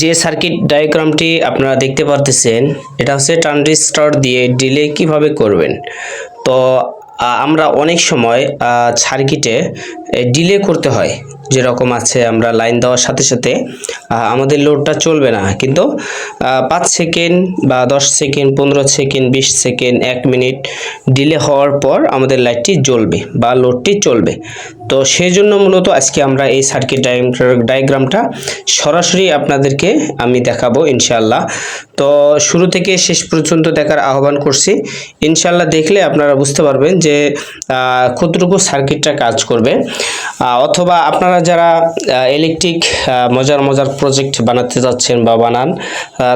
যে সার্কিট ডায়াগ্রামটি আপনারা দেখতে পারতেছেন, এটা হচ্ছে ট্রানজিস্টর দিয়ে ডিলে কীভাবে করবেন? তো আমরা অনেক সময় সার্কিটে ডিলে করতে হয়। যেরকম আছে, আমরা লাইন দেওয়ার সাথে সাথে আমাদের লোডটা চলবে না। কিন্তু পাঁচ সেকেন্ড বা দশ সেকেন্ড পনেরো সেকেন্ড বিশ সেকেন্ড এক মিনিট ডিলে হওয়ার পর আমাদের লাইটটি জ্বলবে বা লোডটি চলবে। তো সেই জন্য মূলত আজকে আমরা এই সার্কিট ডায়াগ্রামটা সরাসরি আপনাদেরকে আমি দেখাবো ইনশাল্লাহ তো শুরু থেকে শেষ পর্যন্ত দেখার আহ্বান করছি। ইনশাল্লাহ দেখলে আপনারা বুঝতে পারবেন যে কতটুকু সার্কিটটা কাজ করবে। অথবা আপনারা যারা ইলেকট্রিক মজার মজার প্রজেক্ট বানাতে যাচ্ছেন বা বানান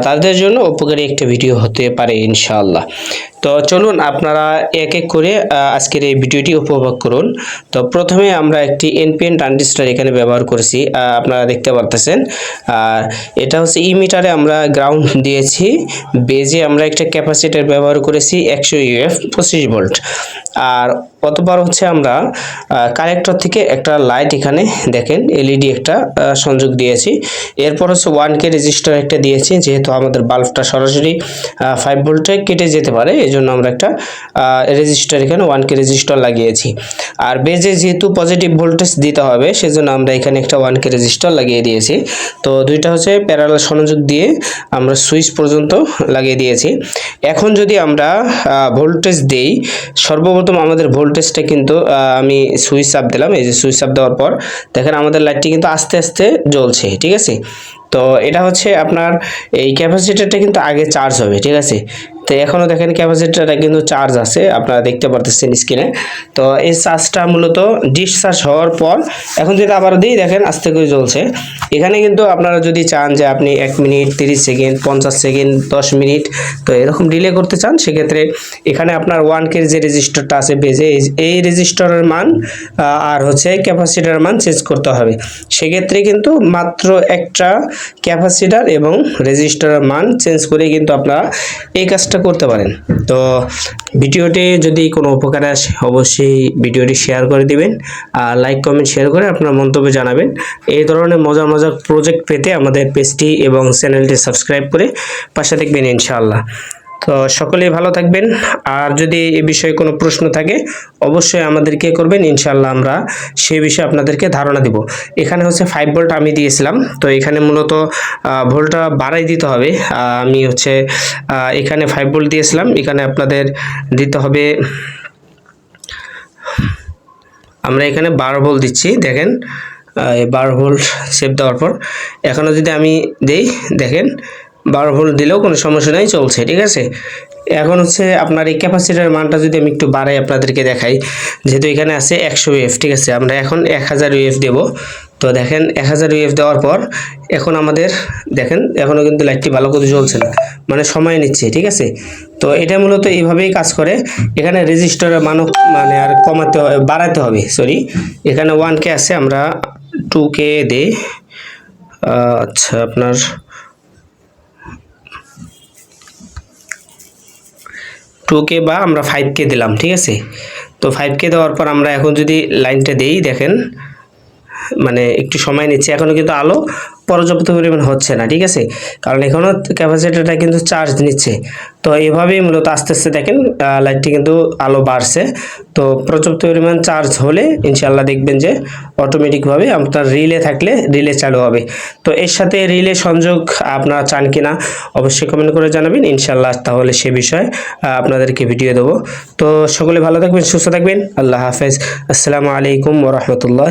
তাদের জন্য উপকারী একটা ভিডিও হতে পারে ইনশাআল্লাহ। তো চলুন আপনারা এক এক করে আজকের এই ভিডিওটি উপভোগ করুন। তো প্রথমে আমরা একটি এনপিএন ট্রানজিস্টার এখানে ব্যবহার করেছি আপনারা দেখতে পারতেছেন। আর এটা হচ্ছে ই মিটারে আমরা গ্রাউন্ড দিয়েছি, বেজে আমরা একটা ক্যাপাসিটার ব্যবহার করেছি একশো ইউএফ পঁচিশ ভোল্ট আর অতবার হচ্ছে আমরা কালেক্টর থেকে একটা লাইট এখানে দেখেন এলইডি একটা সংযোগ দিয়েছি। এরপর হচ্ছে ওয়ান কে রেজিস্টার একটা দিয়েছি, যেহেতু আমাদের বাল্বটা সরাসরি ফাইভ ভোল্টে কেটে যেতে পারে এই জন্য আমরা একটা রেজিস্টার এখানে ওয়ান কে রেজিস্টার লাগিয়েছি। আর বেজে যেহেতু পজিটিভ ভোল্টেজ দিতে হবে, সেজন্য আমরা এখানে একটা ওয়ান কে রেজিস্টার লাগিয়ে দিয়েছি। তো দুইটা হচ্ছে প্যারালাল সংযোগ দিয়ে আমরা সুইচ পর্যন্ত লাগিয়ে দিয়েছি। এখন যদি আমরা ভোল্টেজ দেই, সর্বপ্রথম আমাদের ভোল্টেজটা কিন্তু আমি সুইচ আপ দিলাম। এই যে সুইচ আপ দেওয়ার পর, দেখেন আমাদের লাইটটি কিন্তু আস্তে আস্তে জ্বলছে, ঠিক আছে? তো এটা হচ্ছে আপনার, এই ক্যাপাসিটারটা কিন্তু আগে চার্জ হবে, ঠিক আছে? তো এখনও দেখেন ক্যাপাসিটারটা কিন্তু চার্জ আছে, আপনারা দেখতে পারতেছেন স্ক্রিনে তো এই চার্জটা মূলত ডিসচার্জ হওয়ার পর, এখন যদি আবার দিই, দেখেন আস্তে করে জ্বলছে। এখানে কিন্তু আপনারা যদি চান যে আপনি এক মিনিট, তিরিশ সেকেন্ড, পঞ্চাশ সেকেন্ড, দশ মিনিট, তো এরকম ডিলে করতে চান, সেক্ষেত্রে এখানে আপনার ওয়ান কে যে রেজিস্টারটা আছে, বেজে এই রেজিস্টারের মান আর হচ্ছে ক্যাপাসিটার মান চেঞ্জ করতে হবে। সেক্ষেত্রে কিন্তু মাত্র একটা ক্যাপাসিটার এবং রেজিস্টারের মান চেঞ্জ করে কিন্তু আপনারা এই কাজটা করতে পারেন। তো ভিডিওটি যদি কোনো উপকারে আসে, অবশ্যই ভিডিওটি শেয়ার করে দিবেন আর লাইক, কমেন্ট, শেয়ার করে আপনার মন্তব্য জানাবেন। এই ধরনের মজার মজার প্রজেক্ট পেতে আমাদের পেজটি এবং চ্যানেলটি সাবস্ক্রাইব করে পাশে দেখবেন ইনশাআল্লাহ। তো সকলেই ভালো থাকবেন। আর যদি এ বিষয়ে কোনো প্রশ্ন থাকে, অবশ্যই আমাদেরকে করবেন ইনশাল্লাহ আমরা সেই বিষয়ে আপনাদেরকে ধারণা দিব। এখানে হচ্ছে ফাইভ ভোল্ট আমি দিয়েছিলাম। তো এখানে মূলত ভোল্টটা বাড়াই দিতে হবে। আমি হচ্ছে এখানে ফাইভ ভোল্ট দিয়েছিলাম। এখানে আপনাদের দিতে হবে, আমরা এখানে বারো ভোল্ট দিচ্ছি। দেখেন বারো ভোল্ট সেভ দেওয়ার পর। এখনও যদি আমি দেই, দেখেন বারো ভোল্ট দিলেও কোনো সমস্যা নেই, চলছে, ঠিক আছে? এখন হচ্ছে আপনার এই ক্যাপাসিটার মানটা যদি আমি একটু বাড়াই আপনাদেরকে দেখাই, যেহেতু এখানে আছে একশো ইউএফ ঠিক আছে? আমরা এখন এক হাজার ইউএফ দেবো। তো দেখেন, এক হাজার ইউএফ দেওয়ার পর এখন আমাদের, দেখেন এখনও কিন্তু লাইটটি ভালো করে জ্বলছে না। মানে সময় নিচ্ছে, ঠিক আছে? তো এটা মূলত এইভাবেই কাজ করে। এখানে রেজিস্টারের মানও মানে আর কমাতে হবে বাড়াতে হবে সরি এখানে ওয়ান কে আছে, আমরা টু কে দিই। আচ্ছা আপনার টু কে বা আমরা ফাইভ কে দিলাম, ঠিক আছে? তো ফাইভ কে দেওয়ার পর আমরা এখন যদি লাইনটা দেই, দেখেন মানে একটু সময় নিচ্ছে। এখনও কিন্তু আলো পর্যাপ্ত পরিমাণ হচ্ছে না, ঠিক আছে? কারণ এখনও ক্যাপাসিটারটা কিন্তু চার্জ নিচ্ছে। তো এভাবেই মূলত আস্তে আস্তে দেখেন লাইটটি কিন্তু আলো বাড়ছে। তো পর্যাপ্ত পরিমাণ চার্জ হলে ইনশাল্লাহ দেখবেন যে অটোমেটিকভাবে আপনার রিলে থাকলে রিলে চালু হবে। তো এর সাথে রিলে সংযোগ আপনারা চান কিনা অবশ্যই কমেন্ট করে জানাবেন। ইনশাল্লাহ তাহলে সে বিষয়ে আপনাদেরকে ভিডিও দেবো। তো সকলে ভালো থাকবেন, সুস্থ থাকবেন। আল্লাহ হাফেজ। আসসালামু আলাইকুম ওরহমতুল্লাহ